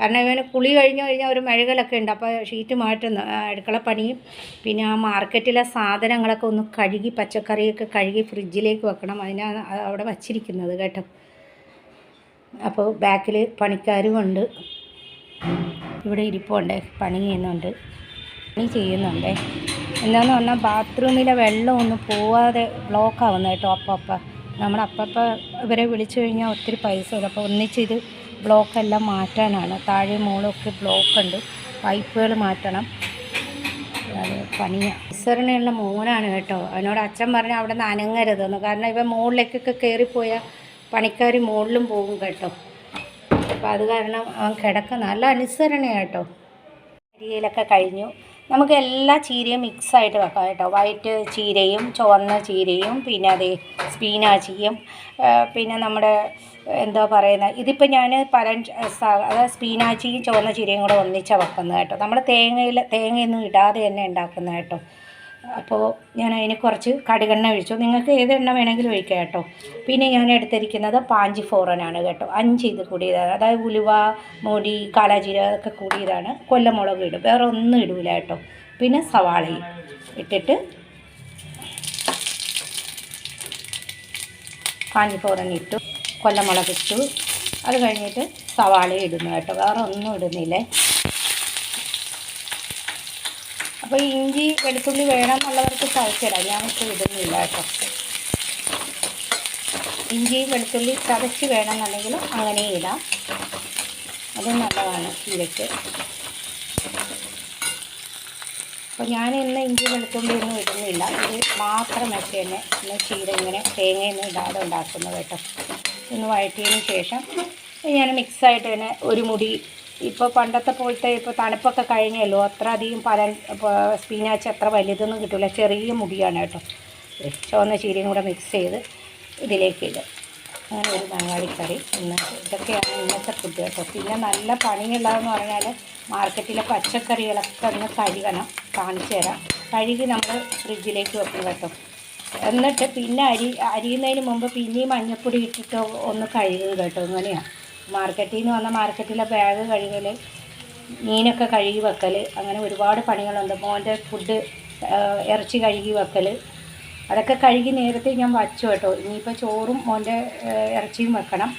കാരണം ഇവന് കുളി കഴിഞ്ഞു കഴിഞ്ഞാൽ ഒരു മെഴുകലൊക്കെ ഉണ്ട്. അപ്പോൾ ഷീറ്റ് മാറ്റുന്നു അടുക്കള പണിയും. പിന്നെ ആ മാർക്കറ്റിലെ സാധനങ്ങളൊക്കെ ഒന്ന് കഴുകി പച്ചക്കറിയൊക്കെ കഴുകി ഫ്രിഡ്ജിലേക്ക് വെക്കണം. അതിനാണ് അത് അവിടെ വച്ചിരിക്കുന്നത് കേട്ടോ. അപ്പോൾ ബാക്കിൽ പണിക്കാരുമുണ്ട് ഇവിടെ ഇരിപ്പുണ്ട്. പണി ചെയ്യുന്നുണ്ട്. പണി ചെയ്യുന്നുണ്ട്. എന്താണെന്ന് പറഞ്ഞാൽ ബാത്റൂമിലെ വെള്ളം ഒന്ന് പോവാതെ ബ്ലോക്ക് ആവുന്നു കേട്ടോ അപ്പം അപ്പം നമ്മൾ അപ്പപ്പം ഇവരെ വിളിച്ചു കഴിഞ്ഞാൽ ഒത്തിരി പൈസ അപ്പോൾ ഒന്നിച്ച് ഇത് ബ്ലോക്കെല്ലാം മാറ്റാനാണ്. താഴെ മുകളൊക്കെ ബ്ലോക്ക് ഉണ്ട് പൈപ്പുകൾ മാറ്റണം. അത് പണിയാണ് ഈശ്വരനുള്ള മോനാണ് കേട്ടോ. അവനോട് അച്ഛൻ പറഞ്ഞ അവിടെ നിന്ന് അനങ്ങരുതെന്ന്. കാരണം ഇവ മുകളിലേക്കൊക്കെ കയറിപ്പോയാൽ പണിക്കാർ മുകളിലും പോകും കേട്ടോ. അപ്പോൾ അത് കാരണം അവൻ കിടക്കുന്ന. നല്ല അനുസരണയാട്ടോ അരിയിലൊക്കെ കഴിഞ്ഞു. നമുക്ക് എല്ലാ ചീരയും മിക്സ് ആയിട്ട് വെക്കാം കേട്ടോ. വൈറ്റ് ചീരയും ചുവന്ന ചീരയും പിന്നെ അതേ സ്പീനാച്ചിയും പിന്നെ നമ്മുടെ എന്താ പറയുന്നത് ഇതിപ്പോൾ ഞാൻ സ- അതായത് സ്പീനാച്ചിയും ചുവന്ന ചീരയും കൂടെ ഒന്നിച്ചാണ് വെക്കുന്നത് കേട്ടോ. നമ്മൾ തേങ്ങയിൽ തേങ്ങയൊന്നും ഇടാതെ തന്നെ ഉണ്ടാക്കുന്നത് കേട്ടോ. അപ്പോൾ ഞാൻ അതിന് കുറച്ച് കടുകെണ്ണ ഒഴിച്ചു. നിങ്ങൾക്ക് ഏത് എണ്ണ വേണമെങ്കിലും ഒഴിക്കാം കേട്ടോ. പിന്നെ ഞാൻ എടുത്തിരിക്കുന്നത് പാഞ്ചി ഫോറനാണ് കേട്ടോ. അഞ്ച് ഇത് കൂടിയതാണ്. അതായത് ഉലുവ മുടി കാളാജീര ഒക്കെ കൂടിയതാണ്. കൊല്ലമുളക് ഇടും. വേറെ ഒന്നും ഇടൂല കേട്ടോ. പിന്നെ സവാളയും ഇട്ടിട്ട് പാഞ്ചി ഫോറൻ ഇട്ടു. കൊല്ലമുളക് ഇട്ടു. അത് കഴിഞ്ഞിട്ട് സവാള ഇടുന്നു കേട്ടോ. വേറെ ഒന്നും ഇടുന്നില്ലേ. അപ്പോൾ ഇഞ്ചി വെളുത്തുള്ളി വേണം എന്നുള്ളവർക്ക് ചതച്ചിടാം ഞാനിപ്പോൾ ഇടുന്നില്ല കേട്ടോ. ഇഞ്ചിയും വെളുത്തുള്ളി ചതച്ച് വേണമെന്നുണ്ടെങ്കിൽ അങ്ങനെ ഇടാം. അതും നല്ലതാണ് ചീരയ്ക്ക് അപ്പോൾ ഞാൻ ഇന്ന് ഇഞ്ചി വെളുത്തുള്ളി ഒന്നും ഇടുന്നില്ല. ഇത് മാത്രം വെച്ച് തന്നെ ഇന്ന് ചീര ഇങ്ങനെ തേങ്ങയൊന്നും ഇടാതെ ഉണ്ടാക്കുന്നത് കേട്ടോ. ഒന്ന് വഴറ്റിയതിന് ശേഷം ഞാൻ മിക്സായിട്ട് തന്നെ ഒരു മുടി ഇപ്പോൾ പണ്ടത്തെ പോലത്തെ ഇപ്പോൾ തണുപ്പൊക്കെ കഴിഞ്ഞല്ലോ. അത്ര അധികം പല സ്പീനാച്ച് അത്ര വലുതൊന്നും കിട്ടില്ല ചെറിയ മുടിയാണ് കേട്ടോ. ചുവന്ന ചീരയും കൂടെ മിക്സ് ചെയ്ത് ഇതിലേക്ക് ഇടും. അങ്ങനെ ഒരു ബംഗാളിക്കറി ഇന്ന് ഇതൊക്കെയാണ് ഇന്നത്തെ ഫുഡ് കേട്ടോ. പിന്നെ നല്ല പണിയുള്ളതെന്ന് പറഞ്ഞാൽ മാർക്കറ്റിലെ പച്ചക്കറികളൊക്കെ ഒന്ന് കഴുകണം. കാണിച്ചു തരാം. കഴുകി നമ്മൾ ഫ്രിഡ്ജിലേക്ക് വെക്കും കേട്ടോ. എന്നിട്ട് പിന്നെ അരി അരിയുന്നതിന് മുമ്പ് പിന്നെയും മഞ്ഞപ്പൊടി ഇട്ടിട്ട് ഒന്ന് കഴുകും കേട്ടോ. ഇങ്ങനെയാണ് മാർക്കറ്റിൽ നിന്ന് വന്ന മാർക്കറ്റിലെ ബാഗ് കഴുകൽ മീനൊക്കെ കഴുകി വെക്കൽ അങ്ങനെ ഒരുപാട് പണികളുണ്ട്. മോന്റെ ഫുഡ് ഇറച്ചി കഴുകി വെക്കൽ അതൊക്കെ കഴുകി നേരത്തെ ഞാൻ വച്ചു കേട്ടോ. ഇനിയിപ്പോൾ ചോറും മോന്റെ ഇറച്ചിയും വെക്കണം.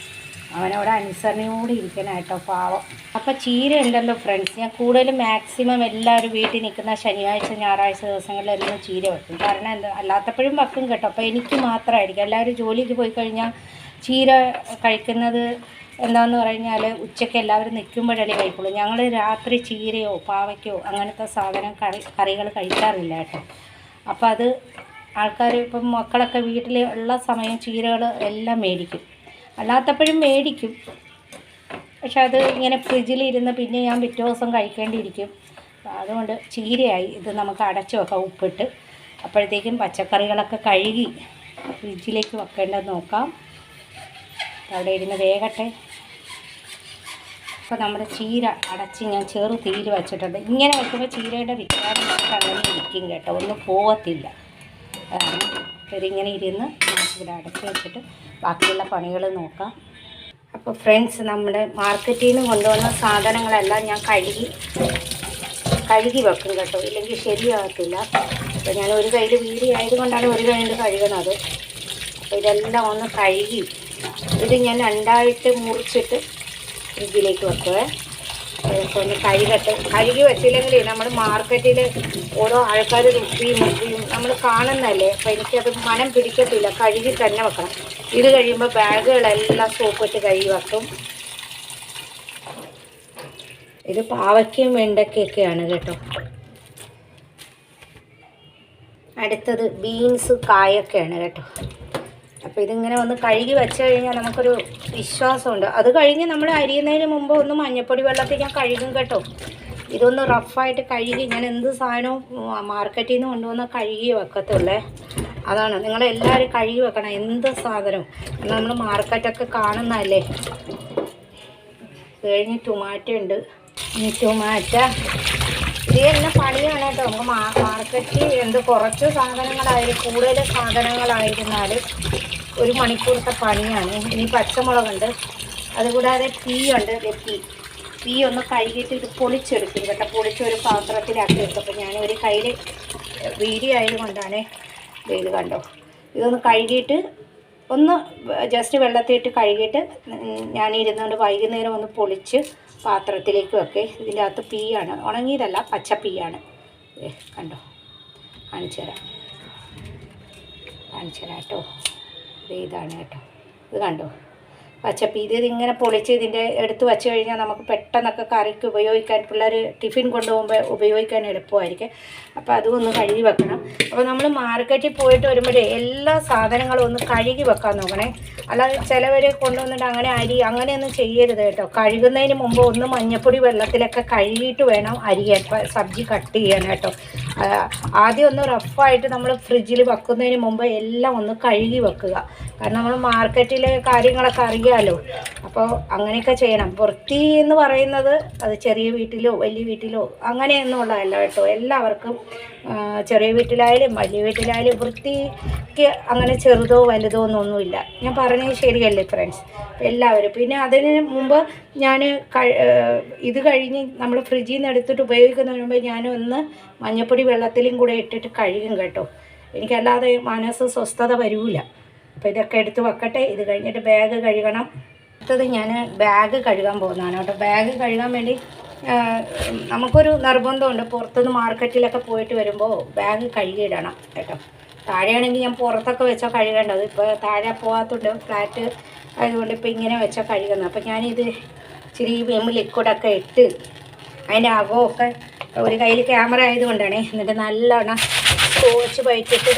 അവനവിടെ അനുസരണയോടെ ഇരിക്കണം കേട്ടോ പാവം. അപ്പോൾ ചീര ഉണ്ടല്ലോ ഫ്രണ്ട്സ് ഞാൻ കൂടുതലും മാക്സിമം എല്ലാവരും വീട്ടിൽ നിൽക്കുന്ന ശനിയാഴ്ച ഞായറാഴ്ച ദിവസങ്ങളിലെല്ലാം ചീര വെക്കും. കാരണം എന്താ അല്ലാത്തപ്പോഴും വെക്കും കേട്ടോ. അപ്പോൾ എനിക്ക് മാത്രമായിരിക്കും. എല്ലാവരും ജോലിക്ക് പോയി കഴിഞ്ഞാൽ ചീര കഴിക്കുന്നത് എന്താന്ന് പറഞ്ഞാൽ ഉച്ചയ്ക്ക് എല്ലാവരും നിൽക്കുമ്പോഴല്ലേ കഴിക്കുള്ളൂ. ഞങ്ങൾ രാത്രി ചീരയോ പാവയ്ക്കോ അങ്ങനത്തെ സാധനം കറി കറികൾ കഴിക്കാറില്ല കേട്ടോ. അപ്പോൾ അത് ആൾക്കാർ ഇപ്പം മക്കളൊക്കെ വീട്ടിൽ ഉള്ള സമയം ചീരകൾ എല്ലാം മേടിക്കും. അല്ലാത്തപ്പോഴും മേടിക്കും. പക്ഷെ അത് ഇങ്ങനെ ഫ്രിഡ്ജിലിരുന്ന് പിന്നെ ഞാൻ പിറ്റേ ദിവസം കഴിക്കേണ്ടിയിരിക്കും. അതുകൊണ്ട് ചീരയായി. ഇത് നമുക്ക് അടച്ചു വെക്കാം ഉപ്പിട്ട്. അപ്പോഴത്തേക്കും പച്ചക്കറികളൊക്കെ കഴുകി ഫ്രിഡ്ജിലേക്ക് വെക്കേണ്ടത് നോക്കാം. അവിടെ ഇരുന്ന് വേകട്ടെ അപ്പോൾ നമ്മുടെ ചീര അടച്ച് ഞാൻ ചെറു തീര് വച്ചിട്ടുണ്ട്. ഇങ്ങനെ വെക്കുമ്പോൾ ചീരയുടെ നമുക്ക് അങ്ങനെ ഇരിക്കും കേട്ടോ. ഒന്നും പോകത്തില്ല ഇങ്ങനെ ഇരുന്ന് ഇവിടെ അടച്ച് വെച്ചിട്ട് ബാക്കിയുള്ള പണികൾ നോക്കാം. അപ്പോൾ ഫ്രണ്ട്സ് നമ്മുടെ മാർക്കറ്റിൽ നിന്ന് കൊണ്ടുവന്ന സാധനങ്ങളെല്ലാം ഞാൻ കഴുകി കഴുകി വെക്കും കേട്ടോ. ഇല്ലെങ്കിൽ ശരിയാകത്തില്ല. അപ്പോൾ ഞാൻ ഒരു കയ്യിൽ വീതി ആയതുകൊണ്ടാണ് ഒരു കയ്യിൽ കഴുകുന്നത് അപ്പോൾ ഇതെല്ലാം ഒന്ന് കഴുകി ഇത് ഞാൻ രണ്ടായിട്ട് മുറിച്ചിട്ട് ഇതിലേക്ക് വെക്കുവേ. ഒന്ന് കഴുകട്ടെ. കഴുകി വെച്ചില്ലെങ്കിൽ നമ്മൾ മാർക്കറ്റിൽ ഓരോ ആൾക്കാർ രുചിയും മുപ്പിയും നമ്മൾ കാണുന്നതല്ലേ? അപ്പോൾ എനിക്കത് മനം പിടിക്കത്തില്ല. കഴുകി തന്നെ വെക്കണം. ഇത് കഴിയുമ്പോൾ ബാഗുകളെല്ലാം സോപ്പിട്ട് കഴുകി വെക്കും. ഇത് പാവയ്ക്കയും വെണ്ടയ്ക്കൊക്കെയാണ് കേട്ടോ. അടുത്തത് ബീൻസ് കായൊക്കെയാണ് കേട്ടോ. അപ്പോൾ ഇതിങ്ങനെ ഒന്ന് കഴുകി വെച്ച് കഴിഞ്ഞാൽ നമുക്കൊരു വിശ്വാസമുണ്ട്. അത് കഴിഞ്ഞ് നമ്മൾ അരിയുന്നതിന് മുമ്പ് ഒന്ന് മഞ്ഞപ്പൊടി വെള്ളത്തിൽ ഞാൻ കഴുകും കേട്ടോ. ഇതൊന്ന് റഫായിട്ട് കഴുകി ഞാൻ എന്ത് സാധനവും മാർക്കറ്റിൽ നിന്ന് കൊണ്ടുവന്ന് കഴുകി വെക്കത്തുള്ളേ. അതാണ്. നിങ്ങളെല്ലാവരും കഴുകി വെക്കണം. എന്ത് സാധനവും. നമ്മൾ മാർക്കറ്റൊക്കെ കാണുന്നതല്ലേ? കഴിഞ്ഞ് ടൊമാറ്റോ ഉണ്ട്. ഇനി ടൊമാറ്റ ഇത് തന്നെ പണിയാണ് കേട്ടോ. നമുക്ക് മാർക്കറ്റിൽ എന്ത് കുറച്ച് സാധനങ്ങളായാലും കൂടുതൽ സാധനങ്ങളായിരുന്നാൽ ഒരു മണിക്കൂറത്തെ പണിയാണ്. ഇനി പച്ചമുളകുണ്ട്. അതുകൂടാതെ പീ ഉണ്ട് പീ പീ ഒന്ന് കഴുകിയിട്ട് ഇത് പൊളിച്ചെടുക്കും കേട്ടോ. പൊളിച്ച് ഒരു പാത്രത്തിലാക്കി എടുക്കും. ഞാൻ ഒരു കയ്യിൽ വീഡിയോ ആയതുകൊണ്ടാണ് ഇത് കണ്ടോ. ഇതൊന്ന് കഴുകിയിട്ട് ഒന്ന് ജസ്റ്റ് വെള്ളത്തിലിട്ട് കഴുകിയിട്ട് ഞാൻ ഇരുന്നുകൊണ്ട് വൈകുന്നേരം ഒന്ന് പൊളിച്ച് പാത്രത്തിലേക്ക് വെക്കേ. ഇതിന്റെ അകത്ത് പീയാണ്. ഉണങ്ങിയതല്ല പച്ച പീയാണ്. കണ്ടോ. കാണിച്ചു തരാം കാണിച്ചു തരാം കേട്ടോ. ഇതാണ് കേട്ടോ. ഇത് കണ്ടോ? പച്ചപ്പി ഇത് ഇതിങ്ങനെ പൊളിച്ച് ഇതിന്റെ എടുത്ത് വെച്ച് കഴിഞ്ഞാൽ നമുക്ക് പെട്ടെന്നൊക്കെ കറിക്ക് ഉപയോഗിക്കാൻ പിള്ളേർ ടിഫിൻ കൊണ്ടുപോകുമ്പോൾ ഉപയോഗിക്കാൻ എളുപ്പമായിരിക്കും. അപ്പോൾ അതും ഒന്ന് കഴുകി വെക്കണം. അപ്പോൾ നമ്മൾ മാർക്കറ്റിൽ പോയിട്ട് വരുമ്പോഴേ എല്ലാ സാധനങ്ങളും ഒന്ന് കഴുകി വെക്കാൻ നോക്കണേ. അല്ലാതെ ചിലവർ കൊണ്ടുവന്നിട്ട് അങ്ങനെ അരി അങ്ങനെയൊന്നും ചെയ്യരുത് കേട്ടോ. കഴുകുന്നതിന് മുമ്പ് ഒന്ന് മഞ്ഞപ്പൊടി വെള്ളത്തിലൊക്കെ കഴുകിയിട്ട് വേണം അരിയാൻ സബ്ജി കട്ട് ചെയ്യാൻ കേട്ടോ. ആദ്യം ഒന്ന് റഫായിട്ട് നമ്മൾ ഫ്രിഡ്ജിൽ വെക്കുന്നതിന് മുമ്പ് എല്ലാം ഒന്ന് കഴുകി വെക്കുക. കാരണം നമ്മൾ മാർക്കറ്റിലെ കാര്യങ്ങളൊക്കെ അറിയാമല്ലോ അപ്പോൾ അങ്ങനെയൊക്കെ ചെയ്യണം. വൃത്തി എന്ന് പറയുന്നത് അത് ചെറിയ വീട്ടിലോ വലിയ വീട്ടിലോ അങ്ങനെയൊന്നും ഉള്ളതല്ല കേട്ടോ. എല്ലാവർക്കും ചെറിയ വീട്ടിലായാലും വലിയ വീട്ടിലായാലും വൃത്തിക്ക് അങ്ങനെ ചെറുതോ വലുതോ എന്നൊന്നുമില്ല ഞാൻ പറഞ്ഞത് ശരിയല്ലേ ഫ്രണ്ട്സ് എല്ലാവരും. പിന്നെ അതിന് മുമ്പ് ഞാൻ ഇത് കഴിഞ്ഞ് നമ്മൾ ഫ്രിഡ്ജിൽ നിന്ന് എടുത്തിട്ട് ഉപയോഗിക്കുന്നതിന് മുമ്പ് ഞാനൊന്ന് മഞ്ഞപ്പൊടി വെള്ളത്തിലും കൂടെ ഇട്ടിട്ട് കഴുകും കേട്ടോ. എനിക്കല്ലാതെ മനസ്സ് സ്വസ്ഥത വരൂല. അപ്പോൾ ഇതൊക്കെ എടുത്ത് വെക്കട്ടെ. ഇത് കഴിഞ്ഞിട്ട് ബാഗ് കഴുകണം. അടുത്തത് ഞാൻ ബാഗ് കഴുകാൻ പോകുന്നതാണ് കേട്ടോ. ബാഗ് കഴുകാൻ വേണ്ടി നമുക്കൊരു നിർബന്ധമുണ്ട്. പുറത്തുനിന്ന് മാർക്കറ്റിലൊക്കെ പോയിട്ട് വരുമ്പോൾ ബാഗ് കഴുകിയിടണം കേട്ടോ. താഴെയാണെങ്കിൽ ഞാൻ പുറത്തൊക്കെ വെച്ചാൽ കഴുകേണ്ടത്. ഇപ്പോൾ താഴെ പോകാത്തതുകൊണ്ട് ഫ്ലാറ്റ് ആയതുകൊണ്ട് ഇപ്പോൾ ഇങ്ങനെ വെച്ചാൽ കഴുകുന്നത്. അപ്പോൾ ഞാനിത് ഇച്ചിരി വിം ലിക്വിഡൊക്കെ ഇട്ട് അതിന്റെ അകമൊക്കെ ഒരു കയ്യിൽ ക്യാമറ ആയതുകൊണ്ടാണ് എന്നിട്ട് നല്ലോണം കോച്ച് പയറ്റിട്ട്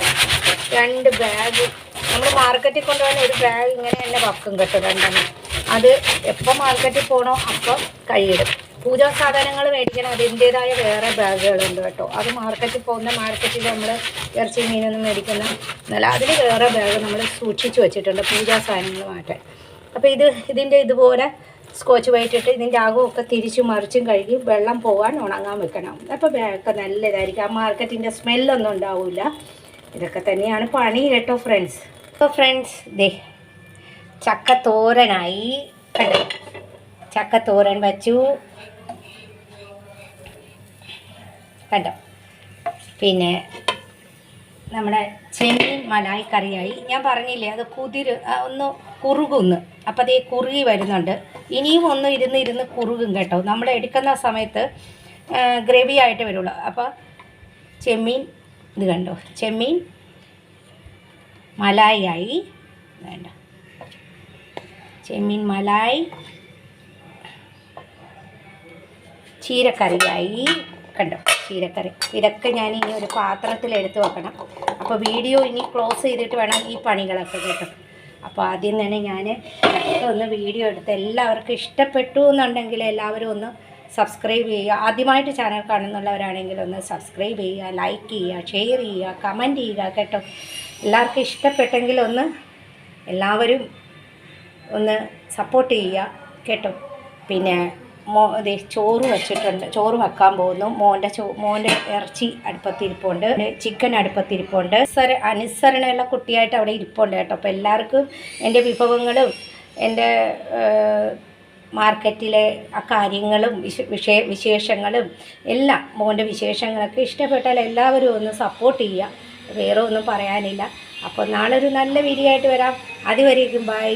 രണ്ട് ബാഗ് നമ്മൾ മാർക്കറ്റിൽ കൊണ്ടുപോകാൻ ഒരു ബാഗ് ഇങ്ങനെ തന്നെ വക്കും കേട്ടോ രണ്ടെണ്ണം. അത് എപ്പോൾ മാർക്കറ്റിൽ പോകണോ അപ്പോൾ കൈയിടും പൂജാ സാധനങ്ങൾ മേടിക്കണം അതിന്റേതായ വേറെ ബാഗുകളുണ്ട് കേട്ടോ. അത് മാർക്കറ്റിൽ പോകുന്ന മാർക്കറ്റിൽ നമ്മൾ ഇറച്ചി മീനൊന്നും മേടിക്കുന്ന എന്നാൽ അതിൽ വേറെ ബാഗ് നമ്മൾ സൂക്ഷിച്ചു വെച്ചിട്ടുണ്ട് പൂജാ സാധനങ്ങൾ മാറ്റാൻ. അപ്പോൾ ഇത് ഇതിന്റെ ഇതുപോലെ സ്കോച്ച് വൈറ്റിട്ട് ഇതിന്റെ അകമൊക്കെ തിരിച്ചും മറിച്ചും കഴുകി വെള്ളം പോകാൻ ഉണങ്ങാൻ വെക്കണം. അപ്പോൾ ബാഗൊക്കെ നല്ലതായിരിക്കും. ആ മാർക്കറ്റിന്റെ സ്മെല്ലൊന്നും ഉണ്ടാവില്ല ഇതൊക്കെ തന്നെയാണ് പണി കേട്ടോ ഫ്രണ്ട്സ് അപ്പോൾ ഫ്രണ്ട്സ് ദേ ചക്ക തോരനായി കണ്ടോ? ചക്ക തോരൻ വച്ചു. കണ്ടോ? പിന്നെ നമ്മുടെ ചെമ്മീൻ മലായി കറിയായി. ഞാൻ പറഞ്ഞില്ലേ അത് കുതിര് ഒന്ന് കുറുകുന്ന്. അപ്പോൾ അതേ കുറുകി വരുന്നുണ്ട്. ഇനിയും ഒന്ന് ഇരുന്ന് ഇരുന്ന് കുറുകും കേട്ടോ. നമ്മൾ എടുക്കുന്ന സമയത്ത് ഗ്രേവി ആയിട്ട് വരുള്ളൂ. അപ്പോൾ ചെമ്മീൻ ഇത് കണ്ടോ? ചെമ്മീൻ മലായി ആയി വേണ്ട. ചെമ്മീൻ മലായി. ചീരക്കറിയായി. കണ്ടോ? ചീരക്കറി. ഇതൊക്കെ ഞാൻ ഇനി ഒരു പാത്രത്തിൽ എടുത്ത് വെക്കണം. അപ്പോൾ വീഡിയോ ഇനി ക്ലോസ് ചെയ്തിട്ട് വേണം ഈ പണികളൊക്കെ കേട്ടോ. അപ്പോൾ ആദ്യം തന്നെ ഞാൻ ഒന്ന് വീഡിയോ എടുത്ത് എല്ലാവർക്കും ഇഷ്ടപ്പെട്ടു എന്നുണ്ടെങ്കിൽ എല്ലാവരും ഒന്ന് സബ്സ്ക്രൈബ് ചെയ്യുക. ആദ്യമായിട്ട് ചാനൽ കാണുന്നുള്ളവരാണെങ്കിൽ ഒന്ന് സബ്സ്ക്രൈബ് ചെയ്യുക ലൈക്ക് ചെയ്യുക ഷെയർ ചെയ്യുക കമന്റ് ചെയ്യുക കേട്ടോ. എല്ലാവർക്കും ഇഷ്ടപ്പെട്ടെങ്കിൽ ഒന്ന് എല്ലാവരും ഒന്ന് സപ്പോർട്ട് ചെയ്യുക കേട്ടോ. പിന്നെ മോ ദേ ചോറ് വെച്ചിട്ടുണ്ട്. ചോറ് വെക്കാൻ പോകുന്നു. മോന്റെ ചോ മോന്റെ ഇറച്ചി അടുപ്പത്തിരിപ്പുണ്ട്. ചിക്കൻ അടുപ്പത്തിരിപ്പുണ്ട്. സര അനുസരണയുള്ള കുട്ടിയായിട്ട് അവിടെ ഇരിപ്പുണ്ട് കേട്ടോ. അപ്പോൾ എല്ലാവർക്കും എന്റെ വിഭവങ്ങളും എന്റെ മാർക്കറ്റിലെ കാര്യങ്ങളും വിശേഷങ്ങളും എല്ലാം മോന്റെ വിശേഷങ്ങളൊക്കെ ഇഷ്ടപ്പെട്ടാൽ എല്ലാവരും ഒന്ന് സപ്പോർട്ട് ചെയ്യുക. വേറെ ഒന്നും പറയാനില്ല. അപ്പോൾ നാളെ ഒരു നല്ല വീഡിയോ വരാം. അതുവരേക്കും ബൈ